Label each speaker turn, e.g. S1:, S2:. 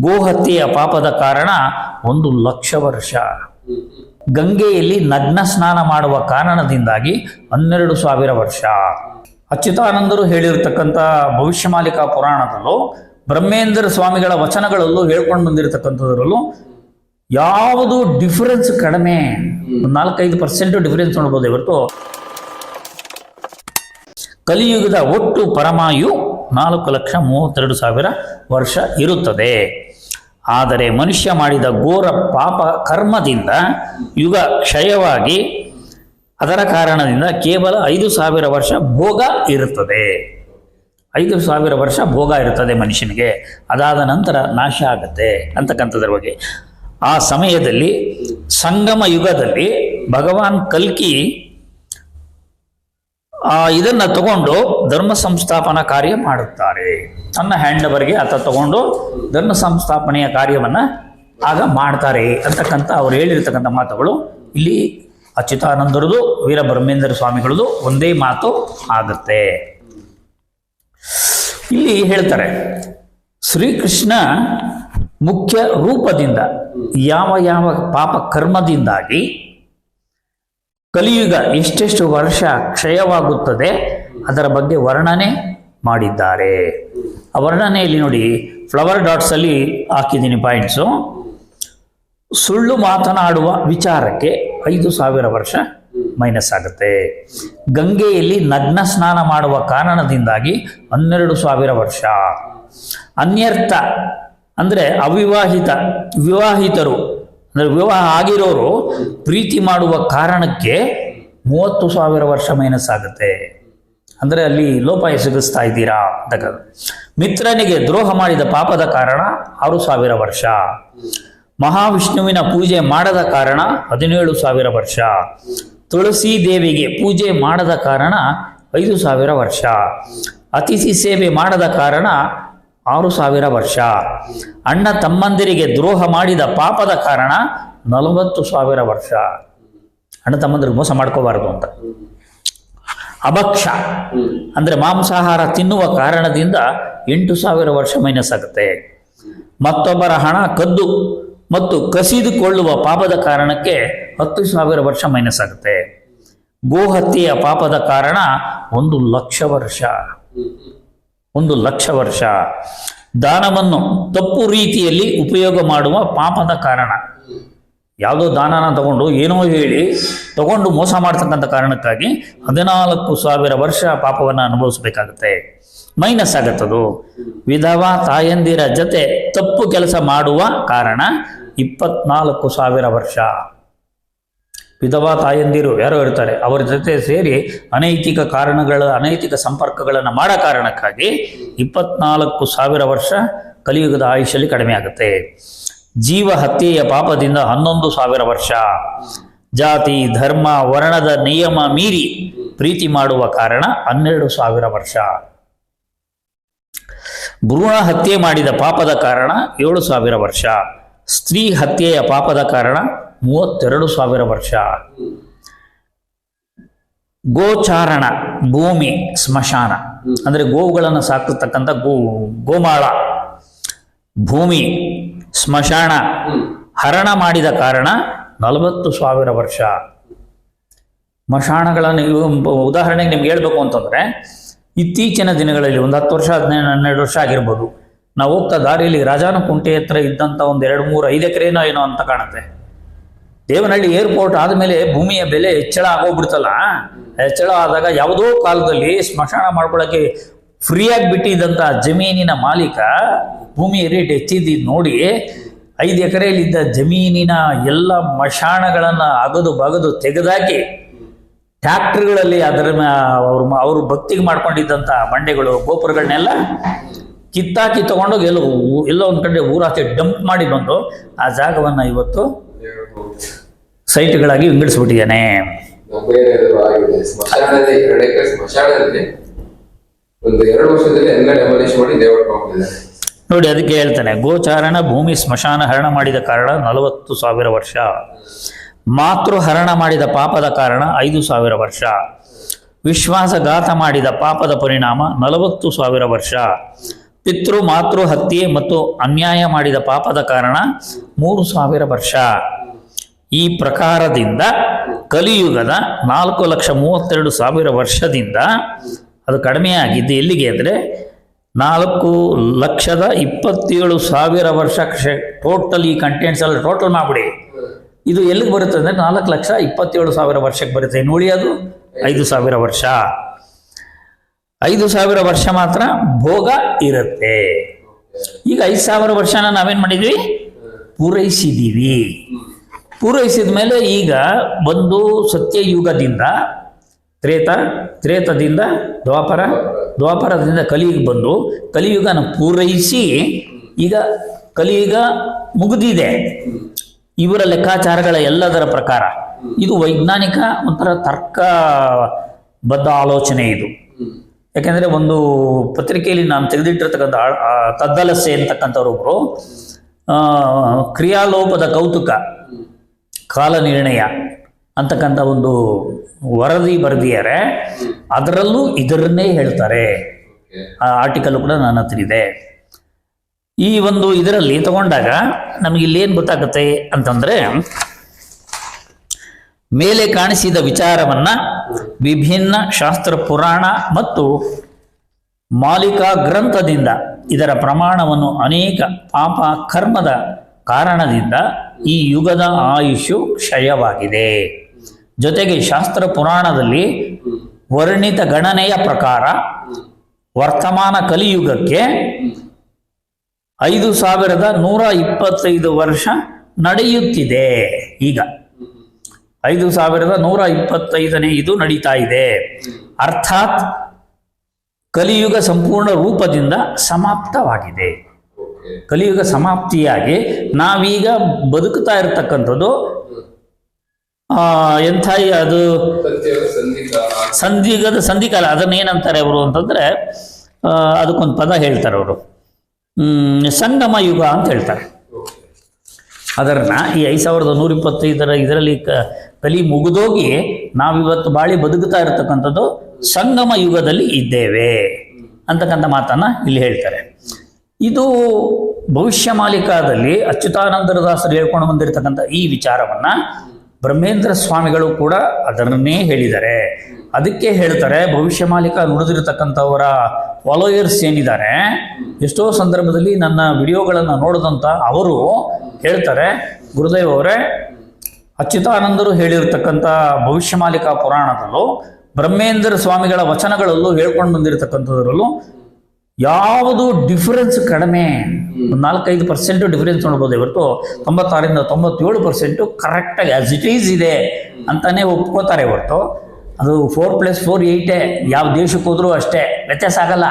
S1: ಗೋಹತ್ಯೆಯ ಪಾಪದ ಕಾರಣ ಒಂದು ಲಕ್ಷ ವರ್ಷ. ಗಂಗೆಯಲ್ಲಿ ನಗ್ನ ಸ್ನಾನ ಮಾಡುವ ಕಾರಣದಿಂದಾಗಿ ಹನ್ನೆರಡು ಸಾವಿರ ವರ್ಷ. ಅಚ್ಯುತಾನಂದರು ಹೇಳಿರ್ತಕ್ಕಂಥ ಭವಿಷ್ಯಮಾಲಿಕಾ ಪುರಾಣದಲ್ಲೂ, ಬ್ರಹ್ಮೇಂದ್ರ ಸ್ವಾಮಿಗಳ ವಚನಗಳಲ್ಲೂ ಹೇಳ್ಕೊಂಡು ಬಂದಿರತಕ್ಕಂಥದ್ರಲ್ಲೂ ಯಾವುದು ಡಿಫರೆನ್ಸ್ ಕಡಿಮೆ. ನಾಲ್ಕೈದು ಪರ್ಸೆಂಟ್ ಡಿಫರೆನ್ಸ್ ನೋಡ್ಬೋದು ಇವತ್ತು. ಕಲಿಯುಗದ ಒಟ್ಟು ಪರಮಾಯು ನಾಲ್ಕು ಲಕ್ಷ ಮೂವತ್ತೆರಡು ಸಾವಿರ ವರ್ಷ ಇರುತ್ತದೆ. ಆದರೆ ಮನುಷ್ಯ ಮಾಡಿದ ಘೋರ ಪಾಪ ಕರ್ಮದಿಂದ ಯುಗ ಕ್ಷಯವಾಗಿ ಅದರ ಕಾರಣದಿಂದ ಕೇವಲ ಐದು ಸಾವಿರ ವರ್ಷ ಭೋಗ ಇರುತ್ತದೆ. ಐದು ಸಾವಿರ ವರ್ಷ ಭೋಗ ಇರುತ್ತದೆ ಮನುಷ್ಯನಿಗೆ. ಅದಾದ ನಂತರ ನಾಶ ಆಗುತ್ತೆ ಅಂತಕ್ಕಂಥದ್ರ ಬಗ್ಗೆ. ಆ ಸಮಯದಲ್ಲಿ ಸಂಗಮ ಯುಗದಲ್ಲಿ ಭಗವಾನ್ ಕಲ್ಕಿ ಇದನ್ನ ತಗೊಂಡು ಧರ್ಮ ಸಂಸ್ಥಾಪನಾ ಕಾರ್ಯ ಮಾಡುತ್ತಾರೆ. ತನ್ನ ಹ್ಯಾಂಡವರ್ಗೆ ಆತ ತಗೊಂಡು ಧರ್ಮ ಸಂಸ್ಥಾಪನೆಯ ಕಾರ್ಯವನ್ನ ಆಗ ಮಾಡ್ತಾರೆ ಅಂತಕ್ಕಂಥ ಅವ್ರು ಹೇಳಿರ್ತಕ್ಕಂಥ ಮಾತುಗಳು ಇಲ್ಲಿ ಅಚ್ಯುತಾನಂದರದು ವೀರಬ್ರಹ್ಮೇಂದ್ರ ಸ್ವಾಮಿಗಳದು ಒಂದೇ ಮಾತು ಆಗುತ್ತೆ. ಇಲ್ಲಿ ಹೇಳ್ತಾರೆ, ಶ್ರೀಕೃಷ್ಣ ಮುಖ್ಯ ರೂಪದಿಂದ ಯಾವ ಯಾವ ಪಾಪ ಕರ್ಮದಿಂದಾಗಿ ಕಲಿಯುಗ ಎಷ್ಟೆಷ್ಟು ವರ್ಷ ಕ್ಷಯವಾಗುತ್ತದೆ. ಅದರ ಬಗ್ಗೆ ವರ್ಣನೆ ಮಾಡಿದ್ದಾರೆ. ಆ ವರ್ಣನೆಯಲ್ಲಿ ನೋಡಿ ಫ್ಲವರ್ ಡಾಟ್ಸ್ ಅಲ್ಲಿ ಹಾಕಿದ್ದೀನಿ ಪಾಯಿಂಟ್ಸು ಸುಳ್ಳು ಮಾತನಾಡುವ ವಿಚಾರಕ್ಕೆ ಐದು ಸಾವಿರ ವರ್ಷ ಮೈನಸ್ ಆಗುತ್ತೆ. ಗಂಗೆಯಲ್ಲಿ ನಗ್ನ ಸ್ನಾನ ಮಾಡುವ ಕಾರಣದಿಂದಾಗಿ ಹನ್ನೆರಡು ಸಾವಿರ ವರ್ಷ. ಅನ್ಯರ್ಥ ಅಂದರೆ ಅವಿವಾಹಿತ, ವಿವಾಹಿತರು ಅಂದರೆ ವಿವಾಹ ಆಗಿರೋರು ಪ್ರೀತಿ ಮಾಡುವ ಕಾರಣಕ್ಕೆ ಮೂವತ್ತು ಸಾವಿರ ವರ್ಷ ಮೈನಸ್ ಆಗುತ್ತೆ. ಅಂದರೆ ಅಲ್ಲಿ ಲೋಪ ಎಸಗಿಸ್ತಾ ಇದ್ದೀರಾ ಅಂತ ಮಿತ್ರನಿಗೆ ದ್ರೋಹ ಮಾಡಿದ ಪಾಪದ ಕಾರಣ ಆರು ಸಾವಿರ ವರ್ಷ. ಮಹಾವಿಷ್ಣುವಿನ ಪೂಜೆ ಮಾಡದ ಕಾರಣ ಹದಿನೇಳು ಸಾವಿರ ವರ್ಷ. ತುಳಸಿ ದೇವಿಗೆ ಪೂಜೆ ಮಾಡದ ಕಾರಣ ಐದು ಸಾವಿರ ವರ್ಷ. ಅತಿಥಿ ಸೇವೆ ಮಾಡದ ಕಾರಣ ಆರು ಸಾವಿರ ವರ್ಷ. ಅಣ್ಣ ತಮ್ಮಂದಿರಿಗೆ ದ್ರೋಹ ಮಾಡಿದ ಪಾಪದ ಕಾರಣ ನಲವತ್ತು ಸಾವಿರ ವರ್ಷ. ಅಣ್ಣ ತಮ್ಮಂದಿರಿಗೆ ಮೋಸ ಮಾಡ್ಕೋಬಾರದು ಅಂತ. ಅಭಕ್ಷ ಅಂದ್ರೆ ಮಾಂಸಾಹಾರ ತಿನ್ನುವ ಕಾರಣದಿಂದ ಎಂಟು ಸಾವಿರ ವರ್ಷ ಮೈನಸ್ ಆಗುತ್ತೆ. ಮತ್ತೊಬ್ಬರ ಹಣ ಕದ್ದು ಮತ್ತು ಕಸಿದುಕೊಳ್ಳುವ ಪಾಪದ ಕಾರಣಕ್ಕೆ ಹತ್ತು ಸಾವಿರ ವರ್ಷ ಮೈನಸ್ ಆಗುತ್ತೆ. ಗೋಹತ್ಯೆಯ ಪಾಪದ ಕಾರಣ ಒಂದು ಲಕ್ಷ ವರ್ಷ. ಒಂದು ಲಕ್ಷ ವರ್ಷ. ದಾನವನ್ನು ತಪ್ಪು ರೀತಿಯಲ್ಲಿ ಉಪಯೋಗ ಮಾಡುವ ಪಾಪದ ಕಾರಣ. ಯಾವುದೋ ದಾನನ ತಗೊಂಡು ಏನೋ ಹೇಳಿ ತಗೊಂಡು ಮೋಸ ಮಾಡ್ತಕ್ಕಂಥ ಕಾರಣಕ್ಕಾಗಿ ಹದಿನಾಲ್ಕು ಸಾವಿರ ವರ್ಷ ಪಾಪವನ್ನು ಅನುಭವಿಸಬೇಕಾಗುತ್ತೆ. ಮೈನಸ್ ಆಗತ್ತದು. ವಿಧವಾ ತಾಯಂದಿರ ಜೊತೆ ತಪ್ಪು ಕೆಲಸ ಮಾಡುವ ಕಾರಣ ಇಪ್ಪತ್ನಾಲ್ಕು ಸಾವಿರ ವರ್ಷ. ವಿಧವಾ ತಾಯಂದಿರು ಯಾರೋ ಇರ್ತಾರೆ, ಅವರ ಜೊತೆ ಸೇರಿ ಅನೈತಿಕ ಕಾರಣಗಳ, ಅನೈತಿಕ ಸಂಪರ್ಕಗಳನ್ನು ಮಾಡೋ ಕಾರಣಕ್ಕಾಗಿ ಇಪ್ಪತ್ನಾಲ್ಕು ಸಾವಿರ ವರ್ಷ ಕಲಿಯುಗದ ಆಯುಷ್ಯಲ್ಲಿ ಕಡಿಮೆ ಆಗುತ್ತೆ. ಜೀವ ಹತ್ಯೆಯ ಪಾಪದಿಂದ ಹನ್ನೊಂದು ಸಾವಿರ ವರ್ಷ. ಜಾತಿ, ಧರ್ಮ, ವರ್ಣದ ನಿಯಮ ಮೀರಿ ಪ್ರೀತಿ ಮಾಡುವ ಕಾರಣ ಹನ್ನೆರಡು ಸಾವಿರ ವರ್ಷ. ಭ್ರೂಣ ಹತ್ಯೆ ಮಾಡಿದ ಪಾಪದ ಕಾರಣ ಏಳು ಸಾವಿರ ವರ್ಷ. ಸ್ತ್ರೀ ಹತ್ಯೆಯ ಪಾಪದ ಕಾರಣ ಮೂವತ್ತೆರಡು ಸಾವಿರ ವರ್ಷ. ಗೋಚಾರಣ, ಭೂಮಿ, ಸ್ಮಶಾನ. ಅಂದ್ರೆ ಗೋವುಗಳನ್ನು ಸಾಕಿರ್ತಕ್ಕಂಥ ಗೋ, ಗೋಮಾಳ. ಭೂಮಿ, ಸ್ಮಶಾನ. ಹರಣ ಮಾಡಿದ ಕಾರಣ ನಲವತ್ತು ಸಾವಿರ ವರ್ಷ. ಸ್ಮಶಾನಗಳನ್ನು ಉದಾಹರಣೆಗೆ ನಿಮ್ಗೆ ಹೇಳ್ಬೇಕು ಅಂತಂದ್ರೆ, ಇತ್ತೀಚಿನ ದಿನಗಳಲ್ಲಿ ಒಂದು ಹತ್ತು ವರ್ಷ, ಹದಿನೈದು, ಹನ್ನೆರಡು ವರ್ಷ ಆಗಿರ್ಬೋದು. ನಾವು ಹೋಗ್ತಾ ದಾರಿಯಲ್ಲಿ ರಾಜಾನುಕುಂಟೆ ಹತ್ರ ಇದ್ದಂಥ ಒಂದು ಎರಡು ಮೂರು, ಐದು ಎಕರೆನೋ ಏನೋ ಅಂತ ಕಾಣುತ್ತೆ. ದೇವನಹಳ್ಳಿ ಏರ್ಪೋರ್ಟ್ ಆದಮೇಲೆ ಭೂಮಿಯ ಬೆಲೆ ಹೆಚ್ಚಳ ಆಗೋಗ್ಬಿಡ್ತಲ್ಲ. ಹೆಚ್ಚಳ ಆದಾಗ ಯಾವುದೋ ಕಾಲದಲ್ಲಿ ಸ್ಮಶಾನ ಮಾಡ್ಕೊಳ್ಳೋಕ್ಕೆ ಫ್ರೀಯಾಗಿ ಬಿಟ್ಟಿದ್ದಂಥ ಜಮೀನಿನ ಮಾಲೀಕ ಭೂಮಿಯ ರೇಟ್ ಹೆಚ್ಚಿದ್ದು ನೋಡಿ ಐದು ಎಕರೆಯಲ್ಲಿದ್ದ ಜಮೀನಿನ ಎಲ್ಲ ಮಶಾಣಗಳನ್ನು ಅಗದು ಬಗದು ತೆಗೆದಾಕಿ ಟ್ಯಾಕ್ಟ್ರಿಗಳಲ್ಲಿ ಅದರ ಅವ್ರ ಅವರು ಭಕ್ತಿಗೆ ಮಾಡ್ಕೊಂಡಿದ್ದಂಥ ಬಂಡೆಗಳು ಗೋಪುರಗಳನ್ನೆಲ್ಲ ಕಿತ್ತಾಕಿ ತಗೊಂಡೋಗಿ ಎಲ್ಲೋ ಎಲ್ಲೋ ಒಂದು ಕಡೆ ಊರಾಚೆ ಡಂಪ್ ಮಾಡಿ ಬಂದು ಆ ಜಾಗವನ್ನು ಇವತ್ತು ಸೈಟ್ಗಳಾಗಿ ವಿಂಗಡಿಸ್ಬಿಟ್ಟಿದ್ದಾನೆ. ನೋಡಿ ಅದಕ್ಕೆ ಹೇಳ್ತಾನೆ ಗೋಚಾರಣ ಭೂಮಿ ಸ್ಮಶಾನ ಹರಣ ಮಾಡಿದ ಕಾರಣ ನಲವತ್ತು ಸಾವಿರ ವರ್ಷ. ಮಾತೃ ಹರಣ ಮಾಡಿದ ಪಾಪದ ಕಾರಣ ಐದು ಸಾವಿರ ವರ್ಷ. ವಿಶ್ವಾಸಘಾತ ಮಾಡಿದ ಪಾಪದ ಪರಿಣಾಮ ನಲವತ್ತು ಸಾವಿರ ವರ್ಷ. ಪಿತೃ ಮಾತೃ ಹತ್ಯೆ ಮತ್ತು ಅನ್ಯಾಯ ಮಾಡಿದ ಪಾಪದ ಕಾರಣ ಮೂರು ಸಾವಿರ ವರ್ಷ. ಈ ಪ್ರಕಾರದಿಂದ ಕಲಿಯುಗದ ನಾಲ್ಕು ಲಕ್ಷ ಮೂವತ್ತೆರಡು ಸಾವಿರ ವರ್ಷದಿಂದ ಅದು ಕಡಿಮೆಯಾಗಿದ್ದು ಎಲ್ಲಿಗೆ ಅಂದರೆ ನಾಲ್ಕು ಲಕ್ಷದ ಇಪ್ಪತ್ತೇಳು ಸಾವಿರ ವರ್ಷ ಟೋಟಲ್ ಈ ಕಂಟೆಂಟ್ಸ್ ಎಲ್ಲ ಟೋಟಲ್ ಮಾಡಿಬಿಡಿ. ಇದು ಎಲ್ಲಿಗೆ ಬರುತ್ತೆ ಅಂದರೆ ನಾಲ್ಕು ಲಕ್ಷ ಇಪ್ಪತ್ತೇಳು ಸಾವಿರ ವರ್ಷಕ್ಕೆ ಬರುತ್ತೆ. ನೋಡಿ ಅದು, ಐದು ಸಾವಿರ ವರ್ಷ. ಐದು ಸಾವಿರ ವರ್ಷ ಮಾತ್ರ ಭೋಗ ಇರುತ್ತೆ. ಈಗ ಐದು ಸಾವಿರ ವರ್ಷನ ನಾವೇನು ಮಾಡಿದ್ವಿ? ಪೂರೈಸಿದ್ದೀವಿ ಪೂರೈಸಿದ ಮೇಲೆ ಈಗ ಒಂದು ಸತ್ಯಯುಗದಿಂದ ತ್ರೇತ, ತ್ರೇತದಿಂದ ದ್ವಾಪರ, ದ್ವಾಪರದಿಂದ ಕಲಿಯುಗ ಬಂದು ಕಲಿಯುಗನ ಪೂರೈಸಿ ಈಗ ಕಲಿಯುಗ ಮುಗಿದಿದೆ. ಇವರ ಲೆಕ್ಕಾಚಾರಗಳ ಎಲ್ಲದರ ಪ್ರಕಾರ ಇದು ವೈಜ್ಞಾನಿಕ ಒಂಥರ ತರ್ಕಬದ್ಧ ಆಲೋಚನೆ ಇದು. ಯಾಕೆಂದರೆ ಒಂದು ಪತ್ರಿಕೆಯಲ್ಲಿ ನಾನು ತೆಗೆದಿಟ್ಟಿರ್ತಕ್ಕಂಥ ತದ್ದಲಸೆ ಅಂತಕ್ಕಂಥವ್ರೊಬ್ಬರು ಕ್ರಿಯಾಲೋಪದ ಕೌತುಕ ಕಾಲ ನಿರ್ಣಯ ಅಂತಕ್ಕಂಥ ಒಂದು ವರದಿ ಬರೆದಿದ್ದಾರೆ. ಅದರಲ್ಲೂ ಇದರನ್ನೇ ಹೇಳ್ತಾರೆ. ಆ ಆರ್ಟಿಕಲ್ ಕೂಡ ನನ್ನ ಹತ್ರ ಇದೆ. ಈ ಒಂದು ಇದರಲ್ಲಿ ತಗೊಂಡಾಗ ನಮಗೆ ಇಲ್ಲಿ ಏನು ಗೊತ್ತಾಗುತ್ತೆ ಅಂತಂದರೆ ಮೇಲೆ ಕಾಣಿಸಿದ ವಿಚಾರವನ್ನ ವಿಭಿನ್ನ ಶಾಸ್ತ್ರ ಪುರಾಣ ಮತ್ತು ಮಾಲಿಕಾ ಗ್ರಂಥದಿಂದ ಇದರ ಪ್ರಮಾಣವನ್ನು ಅನೇಕ ಪಾಪ ಕರ್ಮದ ಕಾರಣದಿಂದ ಈ ಯುಗದ ಆಯುಷು ಕ್ಷಯವಾಗಿದೆ. ಜೊತೆಗೆ ಶಾಸ್ತ್ರ ಪುರಾಣದಲ್ಲಿ ವರ್ಣಿತ ಗಣನೆಯ ಪ್ರಕಾರ ವರ್ತಮಾನ ಕಲಿಯುಗಕ್ಕೆ ಐದು ಸಾವಿರದ ನೂರ ಇಪ್ಪತ್ತೈದು ವರ್ಷ ನಡೆಯುತ್ತಿದೆ. ಈಗ ಐದು ಸಾವಿರದ ನೂರ ಇಪ್ಪತ್ತೈದನೇ ಇದು ನಡೀತಾ ಇದೆ. ಅರ್ಥಾತ್ ಕಲಿಯುಗ ಸಂಪೂರ್ಣ ರೂಪದಿಂದ ಸಮಾಪ್ತವಾಗಿದೆ. ಕಲಿಯುಗ ಸಮಾಪ್ತಿಯಾಗಿ ನಾವೀಗ ಬದುಕುತ್ತಾ ಇರತಕ್ಕಂಥದ್ದು ಎಂಥ ಅದು ಸಂಧಿಗದ ಸಂಧಿಕಾಲ. ಅದನ್ನ ಏನಂತಾರೆ ಅವರು ಅಂತಂದ್ರೆ ಅದಕ್ಕೊಂದು ಪದ ಹೇಳ್ತಾರೆ ಅವರು. ಸಂಗಮ ಯುಗ ಅಂತ ಹೇಳ್ತಾರೆ. ಅದರನ್ನ ಈ ಐದು ಸಾವಿರದ ನೂರ ಇಪ್ಪತ್ತೈದರ ಇದರಲ್ಲಿ ಕಲಿ ಮುಗಿದೋಗಿ ನಾವಿವತ್ತು ಬಾಳಿ ಬದುಕುತ್ತಾ ಇರತಕ್ಕಂಥದ್ದು ಸಂಗಮ ಯುಗದಲ್ಲಿ ಇದ್ದೇವೆ ಅಂತಕ್ಕಂಥ ಮಾತನ್ನ ಇಲ್ಲಿ ಹೇಳ್ತಾರೆ. ಇದು ಭವಿಷ್ಯ ಮಾಲಿಕಾದಲ್ಲಿ ಅಚ್ಯುತಾನಂದರ ದಾಸರು ಹೇಳ್ಕೊಂಡು ಬಂದಿರತಕ್ಕಂಥ ಈ ವಿಚಾರವನ್ನ ಬ್ರಹ್ಮೇಂದ್ರ ಸ್ವಾಮಿಗಳು ಕೂಡ ಅದನ್ನೇ ಹೇಳಿದ್ದಾರೆ. ಅದಕ್ಕೆ ಹೇಳ್ತಾರೆ, ಭವಿಷ್ಯ ಮಾಲಿಕ ನುಡಿದಿರತಕ್ಕಂಥವರ ಫಾಲೋಯರ್ಸ್ ಏನಿದ್ದಾರೆ, ಎಷ್ಟೋ ಸಂದರ್ಭದಲ್ಲಿ ನನ್ನ ವಿಡಿಯೋಗಳನ್ನು ನೋಡಿದಂಥ ಅವರು ಹೇಳ್ತಾರೆ, ಗುರುದೇವ್ ಅವರೇ, ಅಚ್ಯುತಾನಂದರು ಹೇಳಿರ್ತಕ್ಕಂಥ ಭವಿಷ್ಯ ಮಾಲಿಕಾ ಪುರಾಣದಲ್ಲೂ ಬ್ರಹ್ಮೇಂದ್ರ ಸ್ವಾಮಿಗಳ ವಚನಗಳಲ್ಲೂ ಹೇಳ್ಕೊಂಡು ಬಂದಿರತಕ್ಕಂಥದ್ರಲ್ಲೂ ಯಾವುದು ಡಿಫರೆನ್ಸ್ ಕಡಿಮೆ? ಒಂದು ನಾಲ್ಕೈದು ಪರ್ಸೆಂಟ್ ಡಿಫರೆನ್ಸ್ ನೋಡ್ಬೋದು. ಇವತ್ತು ತೊಂಬತ್ತಾರರಿಂದ ತೊಂಬತ್ತೇಳು ಪರ್ಸೆಂಟು ಕರೆಕ್ಟಾಗಿ ಆಸ್ ಇಟ್ ಈಸ್ ಇದೆ ಅಂತಾನೆ ಒಪ್ಕೋತಾರೆ ಇವತ್ತು. ಅದು ಫೋರ್ ಪ್ಲಸ್ ಫೋರ್ ಏಯ್ಟೇ ಯಾವ ದೇಶಕ್ಕೆ ಹೋದರೂ ಅಷ್ಟೇ. ವ್ಯತ್ಯಾಸ ಆಗಲ್ಲ.